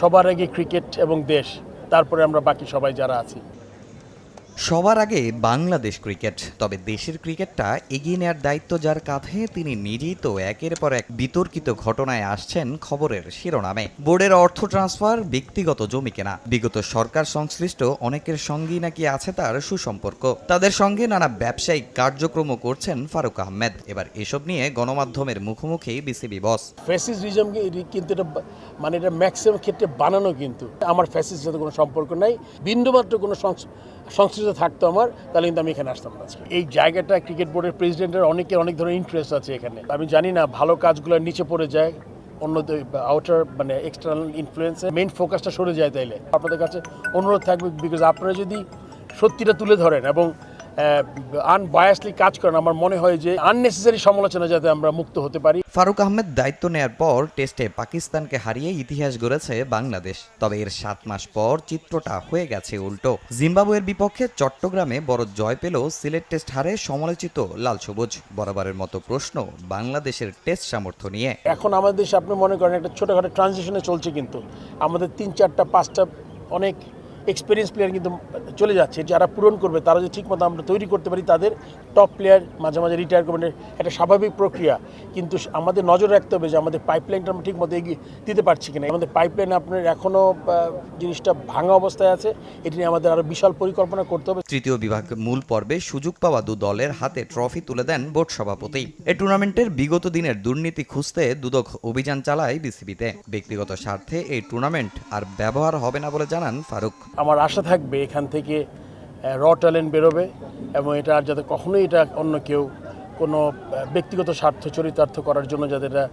সবার আগে ক্রিকেট এবং দেশ তারপরে আমরা বাকি সবাই যারা আছি। সবার আগে বাংলাদেশ ক্রিকেট, তবে দেশের ক্রিকেটটা এগিয়ে নেওয়ার দায়িত্ব যার কাঁধে তিনি নিজেই তো একের পর এক বিতর্কিত ঘটনায় আসছেন খবরের শিরোনামে। বোর্ডের অর্থ ট্রান্সফার ব্যক্তিগত জমি কেনা। বিগত সরকার সংশ্লিষ্ট অনেকের সঙ্গেই নাকি আছে তার সুসম্পর্ক। তাদের সঙ্গে নানা ব্যবসায়িক কার্যক্রমও করছেন ফারুক আহমেদ। এবার এসব নিয়ে গণমাধ্যমের মুখোমুখি বিসিবি বস। ফ্যাসিজম কিন্তু এটা মানে এটা ম্যাক্সিমাম ক্ষেত্রে বানানো কিন্তু। আমার ফ্যাসিস্টের সাথে কোনো সম্পর্ক নাই। বিন্দুমাত্র কোনো সংশ্লিষ্ট থাকতো আমার, তাহলে কিন্তু আমি এখানে আসতাম না এই জায়গাটা ক্রিকেট বোর্ডের প্রেসিডেন্টের অনেকের অনেক ধরনের ইন্টারেস্ট আছে এখানে। আমি জানি না, ভালো কাজগুলো নিচে পড়ে যায়, অন্য আউটার মানে এক্সটার্নাল ইনফ্লুয়েন্সে মেইন ফোকাসটা সরে যায় তাইলে। আপনাদের কাছে অনুরোধ থাকবে বিকজ আপনারা যদি সত্যিটা তুলে ধরেন এবং আনবায়াসলি কাজ করেন আমার মনে হয় যে আননেসেসারি সমালোচনা যাতে আমরা মুক্ত হতে পারি। ফারুক আহমেদ দায়িত্ব নেয়ার পর টেস্টে পাকিস্তানকে হারিয়ে ইতিহাস গড়েছে বাংলাদেশ। তবে এর সাত মাস পর চিত্রটা হয়ে গেছে উল্টো। জিম্বাবুয়ের বিপক্ষে চট্টগ্রামে বড় জয় পেল সিলেট টেস্ট হারে সমালোচিত লাল সবুজ। বরাবরের মতো প্রশ্ন বাংলাদেশের টেস্ট সামর্থ্য নিয়ে। এখন আমাদের দেশে আপনি মনে করেন একটা ছোটখাটো ট্রানজিশনে চলছে কিন্তু। আমাদের তিন চারটা পাঁচটা অনেক এক্সপিরিয়েন্স প্লেয়ার কিন্তু চলে যাচ্ছে, যারা পূরণ করবে, তারা যদি ঠিকমতো আমরা তৈরি করতে পারি, তাদের টপ প্লেয়ার মাঝে মাঝে রিটায়ার করবেন একটা স্বাভাবিক প্রক্রিয়া। কিন্তু আমাদের নজর রাখতে হবে যে আমাদের পাইপলাইনটা আমরা ঠিকমতো এগিয়ে দিতে পারছি কিনা। আমাদের পাইপলাইন আপনার এখনও জিনিসটা ভাঙা অবস্থায় আছে, এটি নিয়ে আমাদের আরও বিশাল পরিকল্পনা করতে হবে। তৃতীয় বিভাগ মূল পর্বে সুযোগ পাওয়া দু দলের হাতে ট্রফি তুলে দেন বোর্ড সভাপতি। এই টুর্নামেন্টের বিগত দিনের দুর্নীতি খুঁজতে দুদক অভিযান চালায় বিসিবিতে ব্যক্তিগত স্বার্থে এই টুর্নামেন্ট আর ব্যবহার হবে না বলে জানান ফারুক। আমার আশা থাকবে এখান থেকে র ট্যালেন্ট বেরোবে এবং এটা আর যাতে কখনোই এটা অন্য কেউ কোনো ব্যক্তিগত স্বার্থ চরিতার্থ করার জন্য যাতে এটা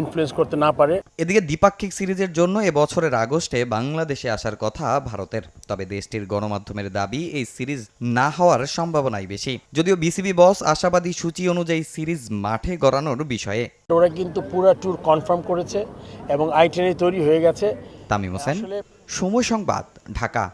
ইনফ্লুয়েন্স করতে না পারে। এদিকে দ্বিপাক্ষিক সিরিজের জন্য এ বছরের আগস্টে বাংলাদেশে আসার কথা ভারতের। তবে দেশটির গণমাধ্যমের দাবি এই সিরিজ না হওয়ার সম্ভাবনাই বেশি। যদিও বিসিবি বস আশাবাদী সূচি অনুযায়ী সিরিজ মাঠে গড়ানোর বিষয়ে। ওরা কিন্তু পুরো ট্যুর কনফার্ম করেছে এবং আইটেনারি তৈরি হয়ে গেছে। তামিম হোসেন। সময় সংবাদ ঢাকা।